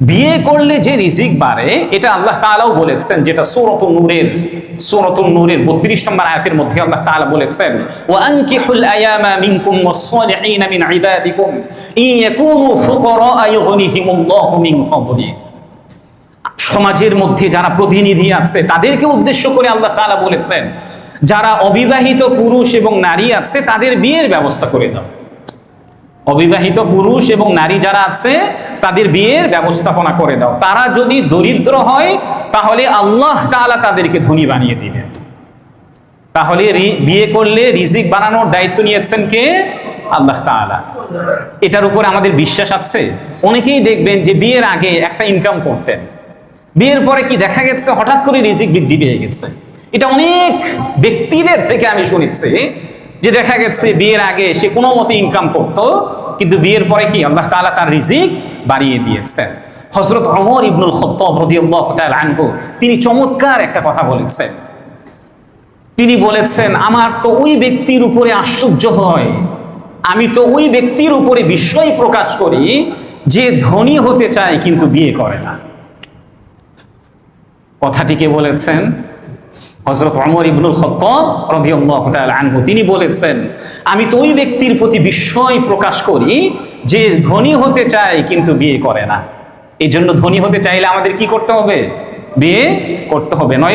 বিয়ে করলে যে রিজিক বাড়ে, এটা আল্লাহ তাআলাও বলেছেন, যেটা সূরাত নূরের সূরাত নূরের 32 নম্বর আয়াতের মধ্যে আল্লাহ তাআলা বলেছেন, ওয়া আনকিহুল আয়ামা মিনকুম ওয়াস-সালিহিন সমাজের মধ্যে যারা প্রতিনিধি আছে, তাদেরকে উদ্দেশ্য করে আল্লাহ তাআলা বলেছেন, যারা অবিবাহিত পুরুষ এবং নারী আছে, তাদের বিয়ের ব্যবস্থা করে দাও। অবিবাহিত পুরুষ এবং নারী যারা আছে, তাদের বিয়ের ব্যবস্থাপনা করে দাও। তারা যদি দরিদ্র হয়, তাহলে আল্লাহ তাআলা তাদেরকে ধনী বানিয়ে দিবেন তাহলে বিয়ে করলে রিজিক বানানোর দায়িত্ব নিয়েছেন কে? আল্লাহ তাআলা। এটার উপর আমাদের বিশ্বাস আছে? অনেকেই দেখবেন যে বিয়ের আগে একটা ইনকাম করতেন। বিয়ের পরে কি দেখা গেছে? হঠাৎ করে রিজিক বৃদ্ধি পেয়ে গেছে। এটা অনেক ব্যক্তিদের থেকে আমি শুনেছি যে দেখা গেছে বিয়ের আগে সে কোনো মতে ইনকাম করতো কিন্তু বিয়ের পরে কি? আল্লাহ তাআলা তার রিজিক বাড়িয়ে দিয়েছেন। হজরত অমর ইবনুল খত্তাব আনহু, তিনি চমৎকার একটা কথা বলেছেন। তিনি বলেছেন, আমার তো ওই ব্যক্তির উপরে আশ্চর্য হয়। আমি তো ওই ব্যক্তির উপরে বিস্ময় প্রকাশ করি যে ধনী হতে চায় কিন্তু বিয়ে করে না। কথাটিকে বলেছেন হজরত অমর ইবনুল আনহু, তিনি বলেছেন, আমি তো ওই ব্যক্তির প্রতি বিস্ময় প্রকাশ করি যে ধনী হতে চায় কিন্তু বিয়ে করে না। এই জন্য ধনী হতে চাইলে আমাদের কি করতে হবে? বিয়ে করতে হবে। নয়